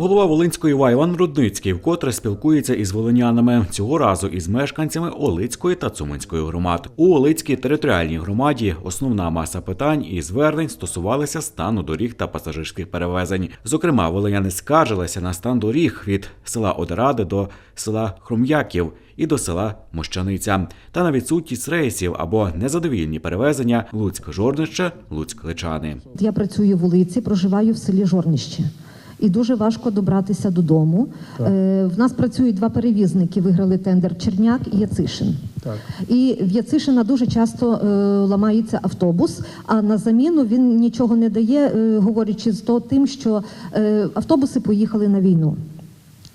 Голова Волинської ОВА Іван Рудницький вкотре спілкується із волинянами цього разу із мешканцями Олицької та Цуманської громад. У Олицькій територіальній громаді основна маса питань і звернень стосувалися стану доріг та пасажирських перевезень. Зокрема, волиняни скаржилися на стан доріг від села Одеради до села Хром'яків і до села Мощаниця, та на відсутність рейсів або незадовільні перевезення Луцьк-Жорнище, Луцьк-Личани. Я працюю в Улиці, проживаю в селі Жорнище. І дуже важко добратися додому. Е, в нас працюють два перевізники, виграли тендер Черняк і Яцишин. Так. І в Яцишина дуже часто е, ламається автобус, а на заміну він нічого не дає, е, говорячи з то тим, що е, автобуси поїхали на війну.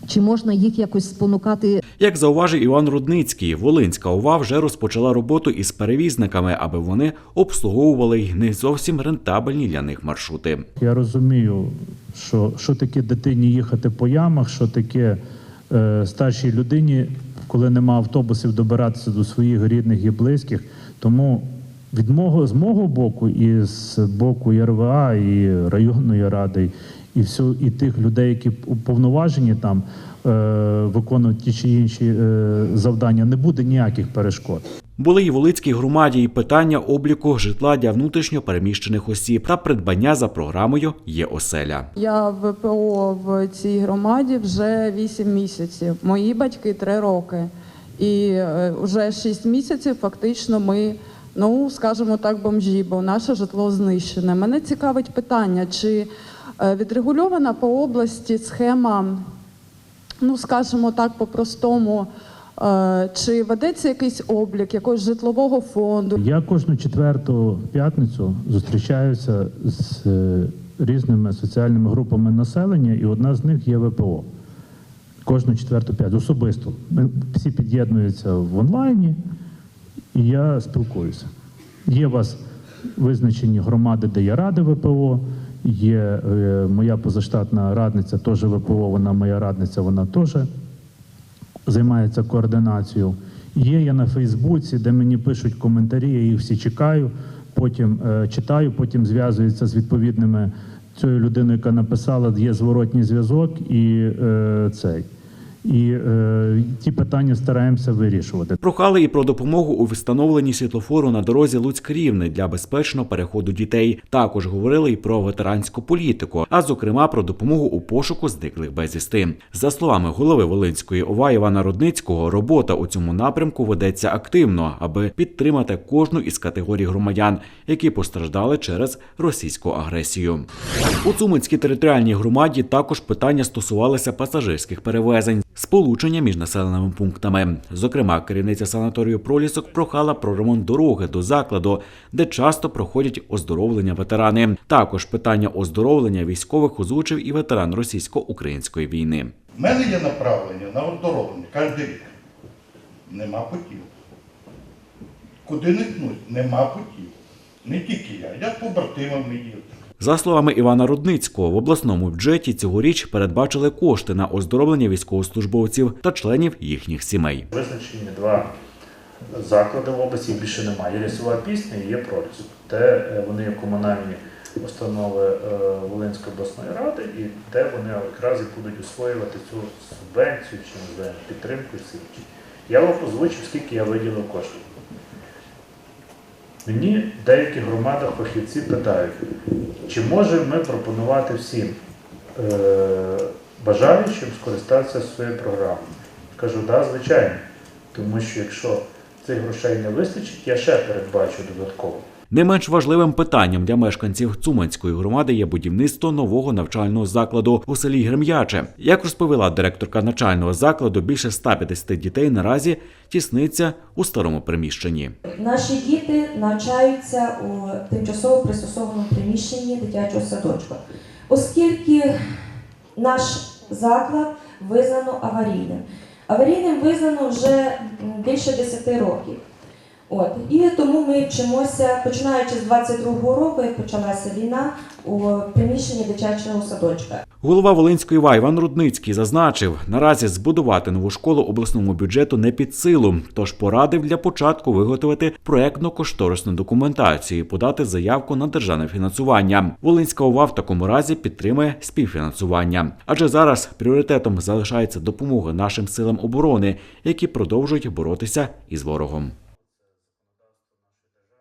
Чи можна їх якось спонукати Як зауважив Іван Рудницький, Волинська ОВА вже розпочала роботу із перевізниками, аби вони обслуговували й не зовсім рентабельні для них маршрути. Я розумію, що, що таке дитині їхати по ямах, що таке е, старшій людині, коли нема автобусів, добиратися до своїх рідних і близьких. Тому від мого, з мого боку, і з боку ЄРВА, і районної ради, і всю, і тих людей, які уповноважені там е, виконують ті чи інші е, завдання, не буде ніяких перешкод. Були й в Волицькій громаді і питання обліку житла для внутрішньо переміщених осіб та придбання за програмою є оселя. Я в ВПО в цій громаді вже 8 місяців. Мої батьки 3 роки. І е, вже 6 місяців фактично ми, ну скажімо так, бомжі, бо наше житло знищене. Мене цікавить питання, чи е, відрегульована по області схема, ну скажімо так, по-простому, е, чи ведеться якийсь облік якогось житлового фонду? Я кожну четверту п'ятницю зустрічаюся з е, різними соціальними групами населення, і одна з них є ВПО. Кожну четверту п'ятницю особисто. Ми всі під'єднуються в онлайні, і я спілкуюся. Є у вас визначені громади, де є ради ВПО. Є е, моя позаштатна радниця, теж ВПО, вона моя радниця, вона теж займається координацією. Є я на Фейсбуці, де мені пишуть коментарі, я їх всі чекаю, потім е, читаю, потім зв'язуються з відповідними цією людиною, яка написала, є зворотній зв'язок і е, цей. І е, ті питання стараємося вирішувати. Прохали і про допомогу у встановленні світлофору на дорозі Луцьк-Рівне для безпечного переходу дітей. Також говорили і про ветеранську політику, а зокрема про допомогу у пошуку зниклих безвісти. За словами голови Волинської ОВА Івана Рудницького, робота у цьому напрямку ведеться активно, аби підтримати кожну із категорій громадян, які постраждали через російську агресію. У Цуманській територіальній громаді також питання стосувалися пасажирських перевезень. Сполучення між населеними пунктами. Зокрема, керівниця санаторію Пролісок прохала про ремонт дороги до закладу, де часто проходять оздоровлення ветерани. Також питання оздоровлення військових озвучив і ветеран російсько-української війни. У мене є направлення на оздоровлення кожен рік. Нема путів. Куди не ткнуть, нема путів. Не тільки я, я з побратимами їздив. За словами Івана Рудницького, в обласному бюджеті цьогоріч передбачили кошти на оздоровлення військовослужбовців та членів їхніх сімей. Визначені два заклади в області, більше немає. Є лісова пісня і є проліс. Де е, вони є комунальні установи е, Волинської обласної ради, і де вони якраз і будуть освоювати цю субвенцію чи називаємо підтримку і все. Я вам озвучив, скільки я виділив коштів. Мені в деяких громадах фахівці питають, чи можемо ми пропонувати всім е, бажаючим скористатися своєю програмою. Кажу, так, да, звичайно. Тому що якщо цих грошей не вистачить, я ще передбачу додатково. Не менш важливим питанням для мешканців Цуманської громади є будівництво нового навчального закладу у селі Грем'яче. Як розповіла директорка навчального закладу, більше 150 дітей наразі тісниться у старому приміщенні. Наші діти навчаються у тимчасово пристосованому приміщенні дитячого садочка, оскільки наш заклад визнано аварійним. Аварійним визнано вже більше 10 років. От і тому ми вчимося, починаючи з 22-го року, як почалася війна, у приміщенні дитячого садочка. Голова Волинської ва Іван Рудницький зазначив, наразі збудувати нову школу обласному бюджету не під силу, тож порадив для початку виготовити проектно-кошторисну документацію, і подати заявку на державне фінансування. Волинська ОВА в такому разі підтримує співфінансування. Адже зараз пріоритетом залишається допомога нашим силам оборони, які продовжують боротися із ворогом.